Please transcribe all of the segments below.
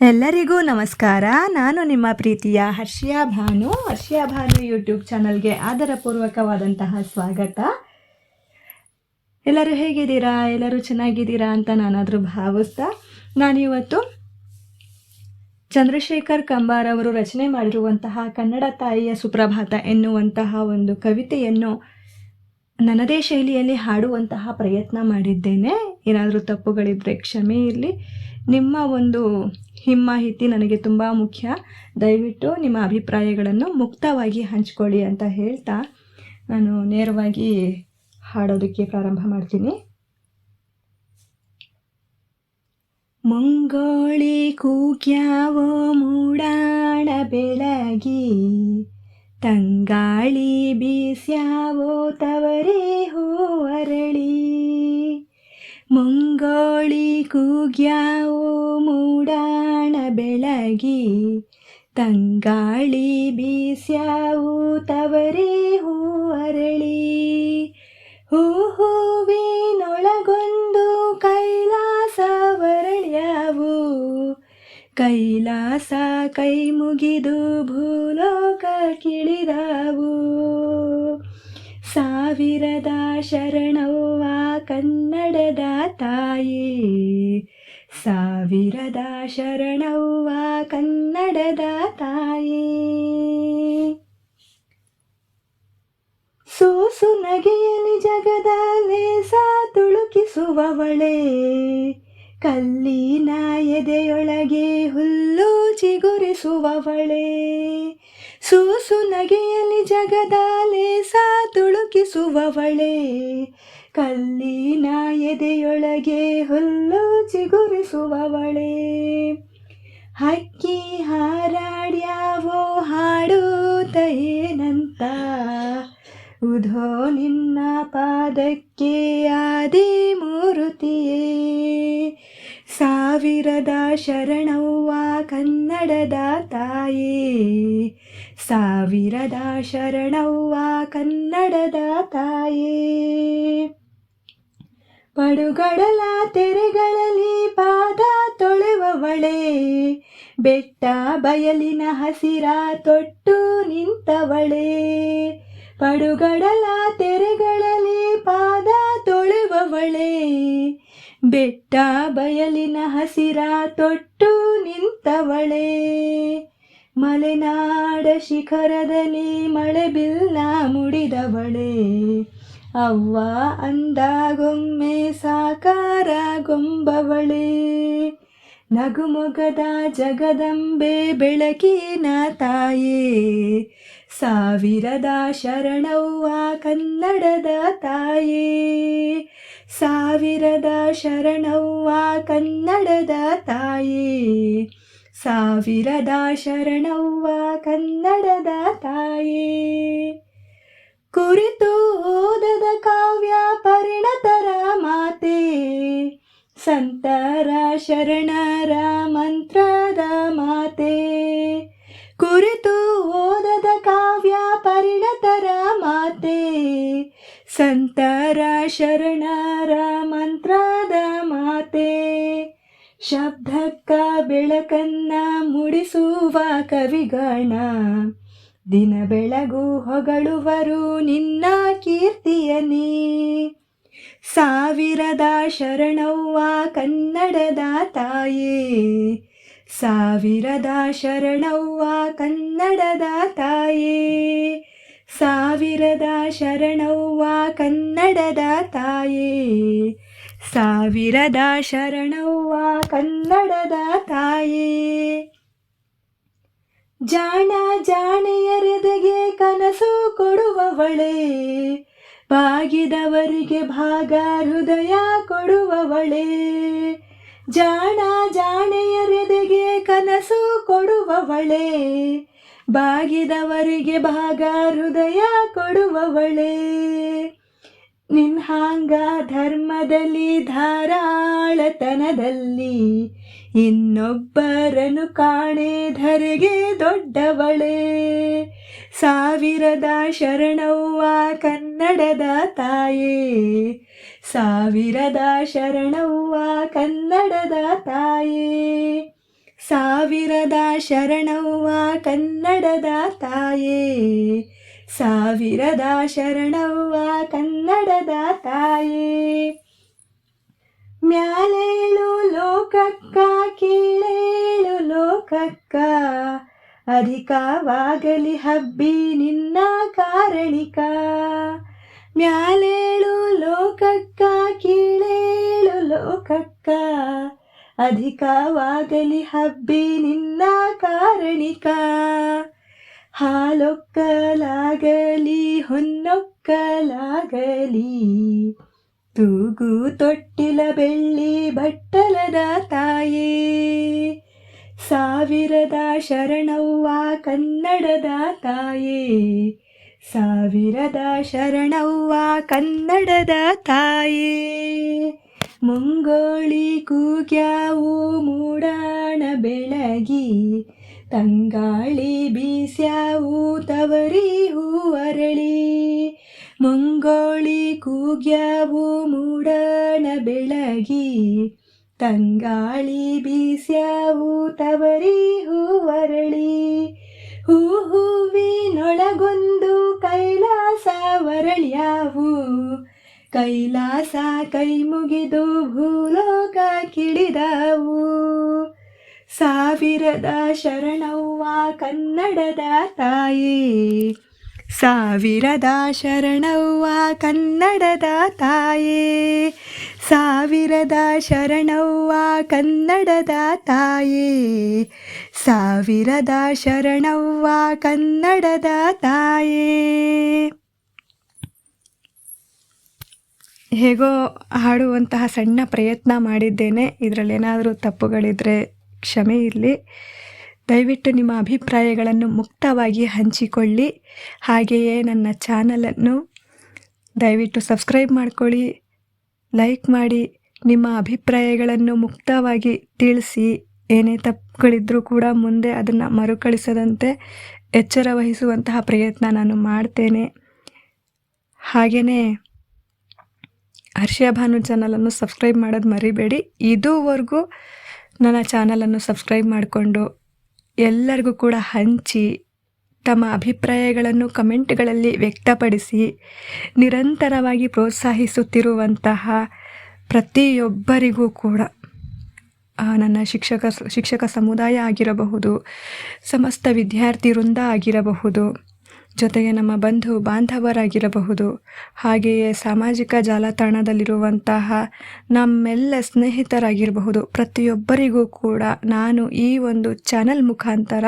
ಎಲ್ಲರಿಗೂ ನಮಸ್ಕಾರ. ನಾನು ನಿಮ್ಮ ಪ್ರೀತಿಯ ಹರ್ಷಿಯಾ ಭಾನು. ಹರ್ಷಿಯಾ ಭಾನು ಯೂಟ್ಯೂಬ್ ಚಾನಲ್ಗೆ ಆದರಪೂರ್ವಕವಾದಂತಹ ಸ್ವಾಗತ. ಎಲ್ಲರೂ ಹೇಗಿದ್ದೀರಾ? ಎಲ್ಲರೂ ಚೆನ್ನಾಗಿದ್ದೀರಾ ಅಂತ ನಾನಾದರೂ ಭಾವಿಸ್ತಾ ನಾನಿವತ್ತು ಚಂದ್ರಶೇಖರ್ ಕಂಬಾರ್ ಅವರು ರಚನೆ ಮಾಡಿರುವಂತಹ ಕನ್ನಡ ತಾಯಿಯ ಸುಪ್ರಭಾತ ಎನ್ನುವಂತಹ ಒಂದು ಕವಿತೆಯನ್ನು ನನ್ನದೇ ಶೈಲಿಯಲ್ಲಿ ಹಾಡುವಂತಹ ಪ್ರಯತ್ನ ಮಾಡಿದ್ದೇನೆ. ಏನಾದರೂ ತಪ್ಪುಗಳಿದ್ದರೆ ಕ್ಷಮೆ ಇರಲಿ. ನಿಮ್ಮ ಒಂದು ಹಿಮ್ಮಾಹಿತಿ ನನಗೆ ತುಂಬ ಮುಖ್ಯ. ದಯವಿಟ್ಟು ನಿಮ್ಮ ಅಭಿಪ್ರಾಯಗಳನ್ನು ಮುಕ್ತವಾಗಿ ಹಂಚ್ಕೊಳ್ಳಿ ಅಂತ ಹೇಳ್ತಾ ನಾನು ನೇರವಾಗಿ ಹಾಡೋದಕ್ಕೆ ಪ್ರಾರಂಭ ಮಾಡ್ತೀನಿ. ಮುಂಗೋಳಿ ಕೂಗ್ಯಾವೋ ಮೂಡಾಣ ಬೆಳಗಿ, ತಂಗಾಳಿ ಬೀಸ್ಯಾವೋ ತವರೇ ಹೂವರಳಿ ಮುಂಗೋಳಿ ಕೂಗ್ಯಾವೋ ಮೂಡಾಣ ಬೆಳಗಿ, ತಂಗಾಳಿ ಬೀಸ್ಯಾವು ಹೂ ಅರಳಿ. ಹೂ ಹೂವಿನೊಳಗೊಂದು ಕೈಲಾಸ ವರಳ್ಯಾವು, ಕೈಲಾಸ ಕೈ ಮುಗಿದು ಭೂಲೋಕ ಕಿಳಿದಾವು. ಸಾವಿರದ ಶರಣವ್ವ ಕನ್ನಡದ ತಾಯಿ. ಸಾವಿರದ ಶರಣವ್ವ ಕನ್ನಡದ ತಾಯಿ. ಸೋಸು ನಗೆಯಲಿ ಜಗದ ಲೇಸ ತುಳುಕಿಸುವವಳೆ. ಕಲ್ಲಿನ ಎದೆಯೊಳಗೆ ಹುಲ್ಲು ಚಿಗುರಿಸುವವಳೆ. ಸೋಸು ನಗೆಯಲಿ ಜಗದ ತುಳುಕಿಸುವವಳೆ ಕಲ್ಲಿನ ಎದೆಯೊಳಗೆ ಹುಲ್ಲು ಚಿಗುರಿಸುವವಳೆ. ಹಕ್ಕಿ ಹಾರಾಡ್ಯಾವೋ ಹಾಡುತ್ತ ಏನಂತ ಉಧೋ ನಿನ್ನ ಪಾದಕ್ಕೆ ಆದಿ ಮೂರುತಿಯೇ. ಸಾವಿರದ ಶರಣವ್ವ ಕನ್ನಡದ ತಾಯೇ. ಸಾವಿರದ ಶರಣವ್ವ ಕನ್ನಡದ ತಾಯೇ. ಪಡುಗಡಲ ತೆರೆಗಳಲ್ಲಿ ಪಾದ ತೊಳೆವವಳೆ. ಬೆಟ್ಟ ಬಯಲಿನ ಹಸಿರ ತೊಟ್ಟು ನಿಂತವಳೆ. ಪಡುಗಡಲ ತೆರೆಗಳಲ್ಲಿ ಪಾದ ತೊಳೆವವಳೆ. ಬೆಟ್ಟ ಬಯಲಿನ ಹಸಿರ ತೊಟ್ಟು ನಿಂತವಳೆ. ಮಲೆನಾಡ ಶಿಖರದಲ್ಲಿ ಮಳೆ ಬಿಲ್ಲ ಮುಡಿದವಳೆ. ಅವ್ವ ಅಂದಾಗೊಮ್ಮೆ ಸಾಕಾರ ಗೊಂಬವಳೆ. ನಗುಮೊಗದ ಜಗದಂಬೆ ಬೆಳಕಿನ ತಾಯೇ. ಸಾವಿರದ ಶರಣವ್ವ ಕನ್ನಡದ ತಾಯೇ. ಸಾವಿರದ ಶರಣವ್ವ ಕನ್ನಡದ ತಾಯೇ. ಸಾವಿರದ ಶರಣವ್ವ ಕನ್ನಡದ ತಾಯೇ ಕುರಿತು ಓದದ ಕಾವ್ಯ ಪರಿಣತರ ಮಾತೆ ಸಂತರ ಶರಣರ ಮಂತ್ರದ ಮಾತೆ ಕುರಿತು ಓದದ ಕಾವ್ಯ ಪರಿಣತರ ಮಾತೆ ಸಂತರ ಶರಣರ ಮಂತ್ರದ ಮಾತೆ ಶಬ್ದಕ್ಕ ಬೆಳಕನ್ನ ಮುಡಿಸುವ ಕವಿಗಣ. ದಿನ ಬೆಳಗು ಹೊಗಳುವರು ನಿನ್ನ ಕೀರ್ತಿಯನೇ. ಸಾವಿರದ ಶರಣವ್ವ ಕನ್ನಡದ ತಾಯೇ. ಸಾವಿರದ ಶರಣವ್ವ ಕನ್ನಡದ ತಾಯೇ. ಸಾವಿರದ ಶರಣವ್ವ ಕನ್ನಡದ ತಾಯೇ. ಸಾವಿರದ ಶರಣವ್ವ ಕನ್ನಡದ ತಾಯೇ. ಜಾಣ ಜಾಣೆಯರೆದೆಗೆ ಕನಸು ಕೊಡುವವಳೆ. ಬಾಗಿದವರಿಗೆ ಭಾಗ ಹೃದಯ ಕೊಡುವವಳೆ. ಜಾಣ ಜಾಣೆಯರೆದೆಗೆ ಕನಸು ಕೊಡುವವಳೆ. ಬಾಗಿದವರಿಗೆ ಭಾಗ ಹೃದಯ ಕೊಡುವವಳೆ. ನಿನ್ಹಾಂಗ ಧರ್ಮದಲ್ಲಿ ಧಾರಾಳತನದಲ್ಲಿ ಇನ್ನೊಬ್ಬರನು ಕಾಣೆ ಧರೆಗೆ ದೊಡ್ಡವಳೆ. ಸಾವಿರದ ಶರಣವ್ವ ಕನ್ನಡದ ತಾಯೇ. ಸಾವಿರದ ಶರಣವ್ವ ಕನ್ನಡದ ತಾಯೇ. ಸಾವಿರದ ಶರಣವ್ವ ಕನ್ನಡದ ತಾಯೇ. ಸಾವಿರದ ಶರಣವ್ವ ಕನ್ನಡದ ತಾಯೇ. ಮ್ಯಾಲೇಳು ಲೋಕಕ್ಕ, ಕೀಳೇಳು ಲೋಕಕ್ಕ. ಅಧಿಕವಾಗಲಿ ಹಬ್ಬಿ ನಿನ್ನ ಕಾರಣಿಕ. ಮ್ಯಾಲೇಳು ಲೋಕಕ್ಕ, ಕೀಳೇಳು ಲೋಕಕ್ಕ. ಅಧಿಕವಾಗಲಿ ಹಬ್ಬಿ ನಿನ್ನ ಕಾರಣಿಕ. ಹಾಲೊಕ್ಕಲಾಗಲಿ ಹೊನ್ನೊಕ್ಕಲಾಗಲಿ ತೂಗು ತೊಟ್ಟಿಲ ಬೆಳ್ಳಿ ಬಟ್ಟಲದ ತಾಯೇ. ಸಾವಿರದ ಶರಣವ್ವ ಕನ್ನಡದ ತಾಯೇ. ಸಾವಿರದ ಶರಣವ್ವ ಕನ್ನಡದ ತಾಯೇ. ಮುಂಗೋಳಿ ಕೂಗ್ಯಾವು, ಮೂಡಾಣ ಬೆಳಗಿ, ತಂಗಾಳಿ ಬೀಸ್ಯಾವು ಮುಂಗೋಳಿ ಕೂಗ್ಯಾವು ಮೂಡನ ಬೆಳಗಿ, ತಂಗಾಳಿ ಬೀಸ್ಯಾವು ತವರಿ ಹೂವರಳಿ ಹೂ ಹೂವಿನೊಳಗೊಂದು ಕೈಲಾಸ ವರಳ್ಯಾವು, ಕೈಲಾಸ ಕೈ ಮುಗಿದು ಭೂಲೋಕ ಕಿಳಿದಾವು. ಸಾವಿರದ ಶರಣವ್ವ ಕನ್ನಡದ ತಾಯಿ ಸಾವಿರದ ಶರಣವ್ವ ಕನ್ನಡದ ತಾಯೇ. ಸಾವಿರದ ಶರಣವ್ವ ಕನ್ನಡದ ತಾಯೇ. ಸಾವಿರದ ಶರಣವ್ವ ಕನ್ನಡದ ತಾಯೇ. ಹೇಗೋ ಹಾಡುವಂತಹ ಸಣ್ಣ ಪ್ರಯತ್ನ ಮಾಡಿದ್ದೇನೆ. ಇದರಲ್ಲಿ ಏನಾದರೂ ತಪ್ಪುಗಳಿದ್ದರೆ ಕ್ಷಮೆ ಇರಲಿ. ದಯವಿಟ್ಟು ನಿಮ್ಮ ಅಭಿಪ್ರಾಯಗಳನ್ನು ಮುಕ್ತವಾಗಿ ಹಂಚಿಕೊಳ್ಳಿ. ಹಾಗೆಯೇ ನನ್ನ ಚಾನಲನ್ನು ದಯವಿಟ್ಟು ಸಬ್ಸ್ಕ್ರೈಬ್ ಮಾಡಿಕೊಳ್ಳಿ, ಲೈಕ್ ಮಾಡಿ, ನಿಮ್ಮ ಅಭಿಪ್ರಾಯಗಳನ್ನು ಮುಕ್ತವಾಗಿ ತಿಳಿಸಿ. ಏನೇ ತಪ್ಪುಗಳಿದ್ರೂ ಕೂಡ ಮುಂದೆ ಅದನ್ನು ಮರುಕಳಿಸದಂತೆ ಎಚ್ಚರ ವಹಿಸುವಂತಹ ಪ್ರಯತ್ನ ನಾನು ಮಾಡ್ತೇನೆ. ಹಾಗೆಯೇ ಹರ್ಷ ಭಾನು ಚಾನಲನ್ನು ಸಬ್ಸ್ಕ್ರೈಬ್ ಮಾಡೋದು ಮರಿಬೇಡಿ. ಇದುವರೆಗೂ ನನ್ನ ಚಾನಲನ್ನು ಸಬ್ಸ್ಕ್ರೈಬ್ ಮಾಡಿಕೊಂಡು ಎಲ್ಲರಿಗೂ ಕೂಡ ಹಂಚಿ ತಮ್ಮ ಅಭಿಪ್ರಾಯಗಳನ್ನು ಕಮೆಂಟ್ಗಳಲ್ಲಿ ವ್ಯಕ್ತಪಡಿಸಿ, ನಿರಂತರವಾಗಿ ಪ್ರೋತ್ಸಾಹಿಸುತ್ತಿರುವಂತಹ ಪ್ರತಿಯೊಬ್ಬರಿಗೂ ಕೂಡ ನನ್ನ ಶಿಕ್ಷಕ ಶಿಕ್ಷಕ ಸಮುದಾಯ ಆಗಿರಬಹುದು, ಸಮಸ್ತ ವಿದ್ಯಾರ್ಥಿ ವೃಂದ ಆಗಿರಬಹುದು ಜೊತೆಗೆ ನಮ್ಮ ಬಂಧು ಬಾಂಧವರಾಗಿರಬಹುದು. ಹಾಗೆಯೇ ಸಾಮಾಜಿಕ ಜಾಲತಾಣದಲ್ಲಿರುವಂತಹ ನಮ್ಮೆಲ್ಲ ಸ್ನೇಹಿತರಾಗಿರಬಹುದು. ಪ್ರತಿಯೊಬ್ಬರಿಗೂ ಕೂಡ ನಾನು ಈ ಒಂದು ಚಾನಲ್ ಮುಖಾಂತರ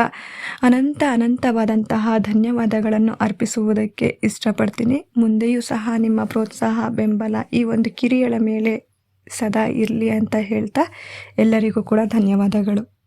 ಅನಂತ ಅನಂತವಾದಂತಹ ಧನ್ಯವಾದಗಳನ್ನು ಅರ್ಪಿಸುವುದಕ್ಕೆ ಇಷ್ಟಪಡ್ತೀನಿ. ಮುಂದೆಯೂ ಸಹ ನಿಮ್ಮ ಪ್ರೋತ್ಸಾಹ, ಬೆಂಬಲ ಈ ಒಂದು ಕಿರಿಯಳ ಮೇಲೆ ಸದಾ ಇರಲಿ ಅಂತ ಹೇಳ್ತಾ ಎಲ್ಲರಿಗೂ ಕೂಡ ಧನ್ಯವಾದಗಳು.